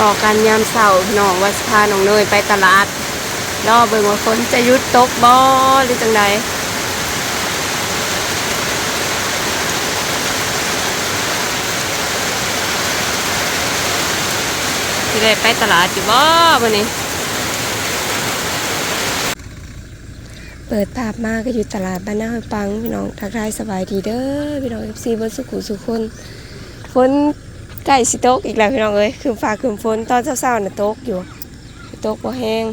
ต่อการยามเสาร์น้องว่าสิพาน้องเนยไปตลาดรอเบิ่งว่าฝนจะยุดตกบ่หรือจังใดสิได้ไปตลาดจิบ่วันนี้เปิดภาพมาก็อยู่ตลาดบ้านนาห้วยปังพี่น้องทักทายสบายดีเด้อพี่น้อง FC เบนสุขุสุขคนฝน ใกล้สิตกอีกแล้วพี่น้องเอ้ยคือฟ้าคือฝนตอนเช้าๆน่ะตกอยู่ตกบ่แห้ง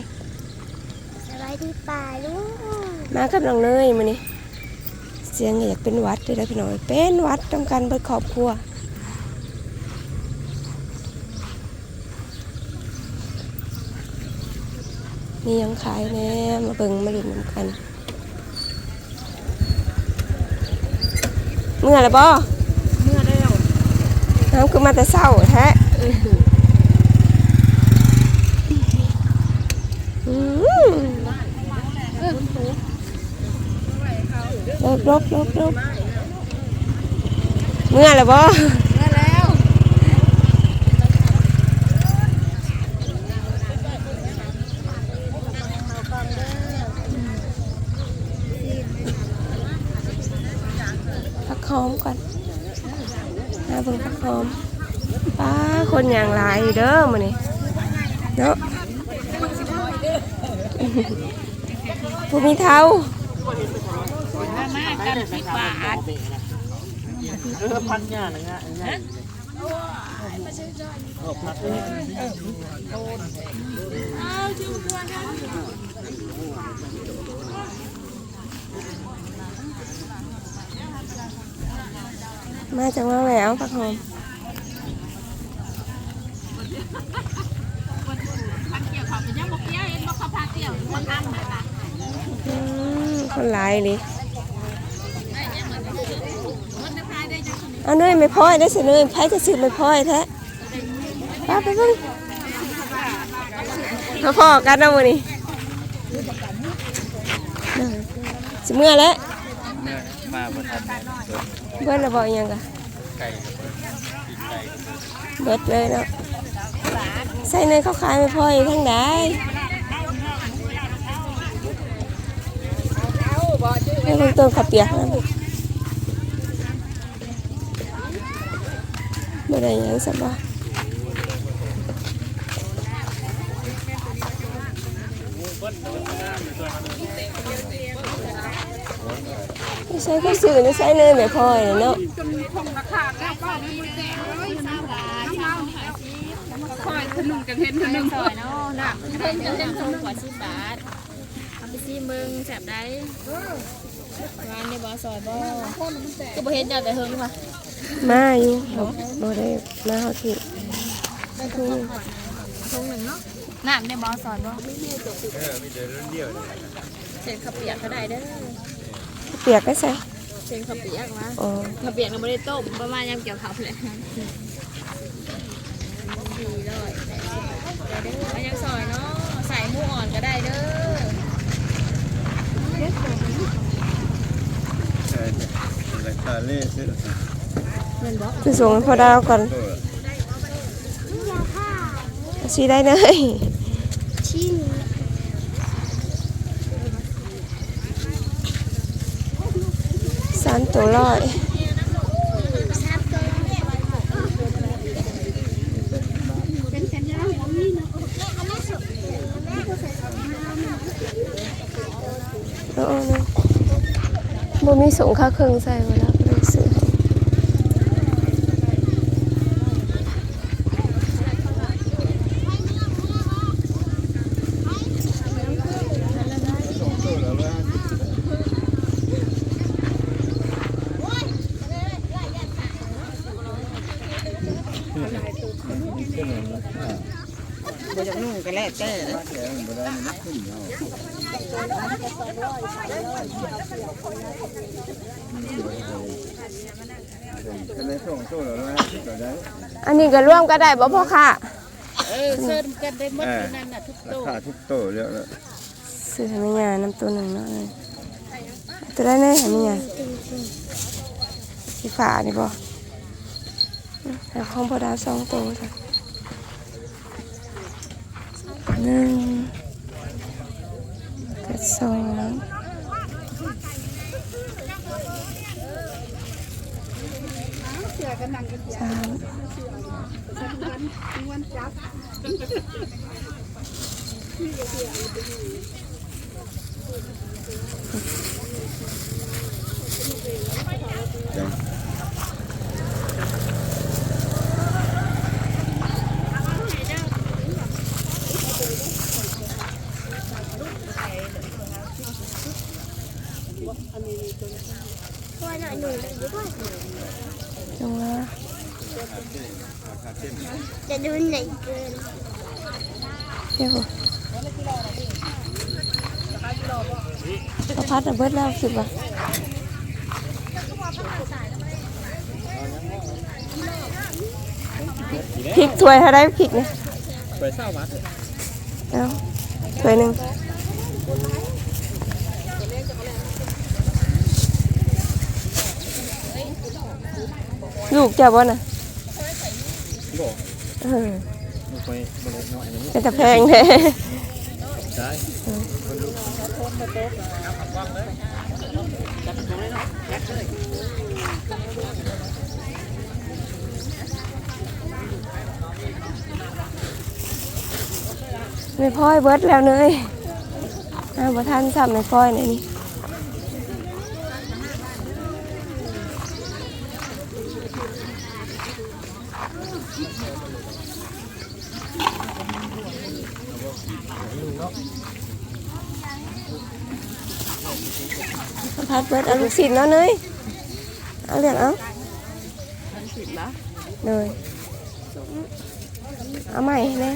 สบายดีป่าลูกมากับน้องเนยมานี่เสียงก็อยากเป็นหวัดเลยนะพี่น้องเอ้ยเป็นหวัดต้องการเบิดครอบครัวนี่ยังขายแน่มาเบิ่งมาลุ้นนำกันเมื่อไรบ่เมื่อได้แล้ว น้ำคือมาแต่เศร้าแท้ลบลบลบลบเมื่อไรบ่เมื่อแล้วพักหอมก่อน หาเบิ่งพักหอมป้าคนอย่างหลายอยู่เด้อมื้อนี้เนาะผู้มีเท้ามากันสิบบาทเออพันยาหนึ่งอะเนี่ย มาจากว่าแหววพักหอมเกี่ยวเขาเป็นยังบอกเกี่ยนบอกเขาพาเกี่ยวคนทำเลยล่ะอืมคนหลายเลยคนจะพาได้จังเอาเนยไม่พ่อยได้สิเนยไผจะซื้อไม่พ่อยแท้ป้าไปเบิ่งมาพ่อกันเอามื้อนี้สิเมื่อแล้วมาประทัน เบิดระเบิดยังกะไก่เบิดเลยเนาะใส่ในยเขาขายไม่พออีกทั้งใดให้เพิ่นต้นขับเปียกนะไม่ได้ยังสบาย ไม่ใช่ก็ซื้อนี่ใส่เนยไม่พ่อยเนาะคอยขนุนกันเห็นขนุนซอยเนาะน่ะเพิ่นจะเล่นขนมกว่าสิบบาทเอาไปซีเมืองแสบได้งานในบ่อซอยบ่ก็บ่เห็นเจ้าแต่เฮิงว่ะมาอยู่บ่ได้มาเฮาที่ทงหนึ่งเนาะ น้ำในบ่อซอยบ่เออมีเดินเดียวเศษข้าวเปียกก็ได้เด้อเปียกก็ใส่เศษข้าวเปียกนะอ๋อข้าวเปียกเราไม่ได้ต้มประมาณยำเกี่ยวข้าวเลยสี่ร้อยแปดสิบบาทเด้อมันยังซอยเนาะใส่หมูอ่อนก็ได้เด้อเออราคาเล่ซื้อเงินบ่คือส่งให้พ่อดาวก่อนตัวสิได้เลย ชิ้น สามตัวร้อยเอาเอาเลยบ่มีส่งค่าเครื่องใส่เวลาไปซื้อให้ ตัวแล้วว่า บ่อยากนุ่งก็ แล้วแต่แกมันบ่ได้มันขึ้นเอาก็เลยส่งตัวแล้วว่าก็ได้อันนี้ก็ร่วมก็ได้บ่พ่อค่ะ เออเซิร์นกันได้หมดอยู่นั่นน่ะทุกราตู้คาทุกตัวแล้วละซื้อให้แม่ย่าน้ำตัวหนึ่งเนาะตัวได้แน่ให้แม่ย่าสีฟ้านี่บ่ให้ของพ่อดาวสองตัวจ้ะ หนึ่งกับสองสาม จังหวะจะดูไหนเกินเดี๋ยวประพัดระเบิดแล้วสิบว่ะพริกถ้วยเท่าไรพริกเนี่ยไปเศร้าวัดเอาถ้วยหนึ่ง ลูกจะบ่น่ะบอกเออไปบริเวณน้อยนี้เป็นตะแพงแท้ใช่ไม่พ่อยเบิดแล้วเนยอ้าวบ่ทันซ้ำไม่พ่อยเลยนี่ พัดเบิดเอาลูกศิษย์เนาะเนยเอาเรื่องเอาเลยเอาใหม่แน่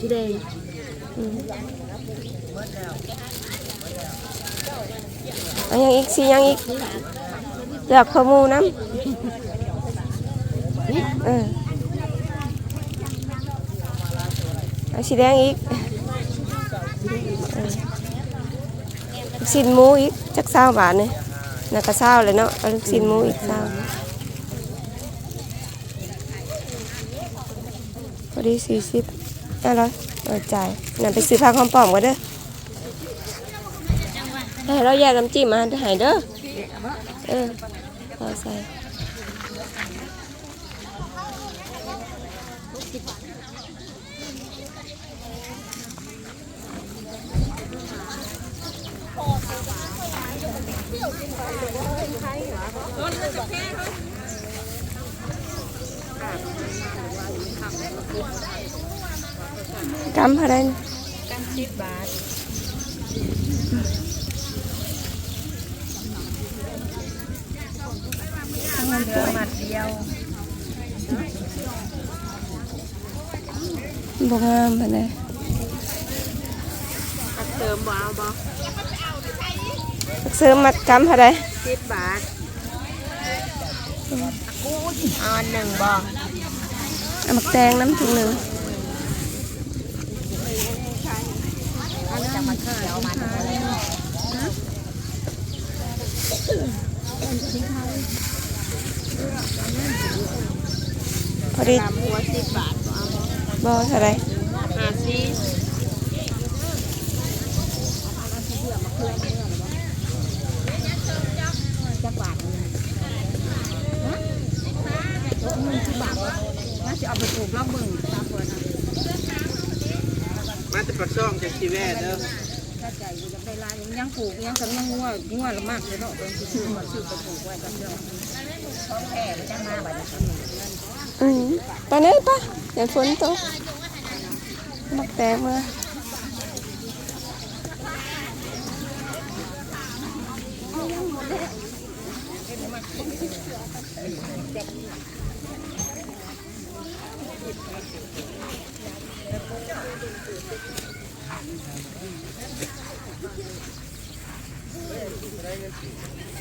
สีแดงเอายังอีกสิยังอีกอยากขโมูน้ำเออเอาสีแดงอีกเออลูกชิ้นหมูอีกจักเศร้าบาทเนี่ยน่าก็เศร้าเลยเนาะเอาลูกชิ้นหมูอีกเศร้าพอดีสี่สิบ ห้าร้อยเออจ่ายนั่นไปซื้อผ้าคอมปอมกันเด้อให้เราแยกน้ำจิ้มมาให้เด้อ เออพอใส่กำอะไรนี่กันสิบบาทเดือมัดเดียวบ่งามปานใดอัดเติมบ่เอาบ่เสริมมัดกำอะไรสิ บบาทเอาอันหนึ่งบ่เอามักแตงน้ำถุงหนึ่งอันจะมาขายเอามันพอดีตามหัวสิบบาทบ่เอาบ่บ่เท่าไหรห้าสิบจักบาทหนึ่งฮะโต๊ะหนึ่งสิบบาทน่าจะเอาไปปลูกรอบบึงตามหัวนะ มาแต่ปลาช่องจากชีแวดเด้อถ้าใจอยู่ยังได้ลายยังปลูกยังสำนักงัวงัวละมากเลยเนาะเป็นชื่อว่าชื่อไปปลูกไว้กับเรื่องของแท้ไจ้มาบัดนี้อืมตอนนี้ปะอย่าฝนตกนักแต่เมาเ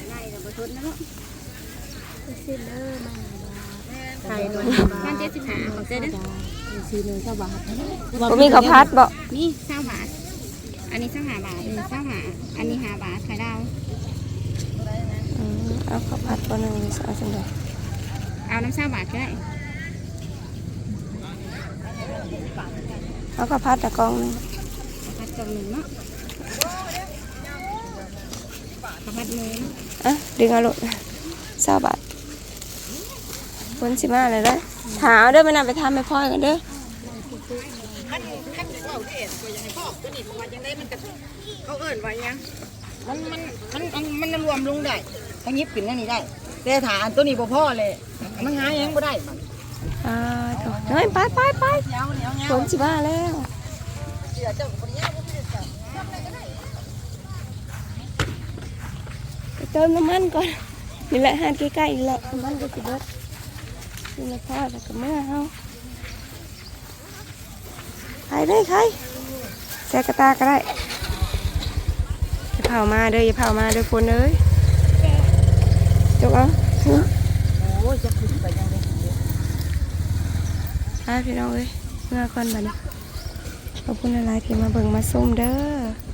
ไล่กับประทุนนะลูกสิเด้อไข่หน่อยบ้านเจ็ดสิบห้าของเจ๊เด้อสี่หนึ่งเก้าบาทบ่มีข้าวพัดบ่นี่เก้าบาท อันนี้เก้าหาบาทเก้าหาอันนี้หาบาทไข่ดาวเอาข้าวพัดตัวหนึ่งเอาสักหน่อยเอาน้ำเก้าบาทก็ได้ เอาข้าวผัดตะกล่องหนึงพัดกล่องหนึ่งเนาะข้าวผัดหมูเนาะอะดึงเอาลูก20บาทฝนสิมาแล้วเด้อหาเอาเด้อไปนำไปทำให้พ่อกันเด้อขั้นขั้นว่าเด็ดตัวยังไงพ่อตัวนี้ว่ายังได้มันกระเขาเอิ้นว่ายังมันมันมันมันมันรวมลงได้เขายิบปิ่นนั่นนี่ได้แต่ฐานตัวนี้บ่พ่อเลยมันหายังบ่ได้มันอ่าโถ เฮ้ยไปไปไปเดี๋ยวเดี๋ยวเงาฝนสิมาแล้วเสียเจ้าคนนี้บ่ได้จ้ะไปเติมน้ำมันก่อนนี่แหละหานใกล้ๆนี่แหละน้ำมันก็สิเบิดนี่นะพ่อแล้วก็เมื่อเฮาไปเลยใครแซกกระตาก็ได้อย่าเผามาเด้ออย่าเผามาเด้อฝนเอ้ยจกเอาหือโอ้ยจะขึ้นไปยังไง พาพี่น้องเอ้ยเมื่อก่อนบัดนี้ขอบคุณหลายๆที่มาเบิ่งมาส้มเด้อ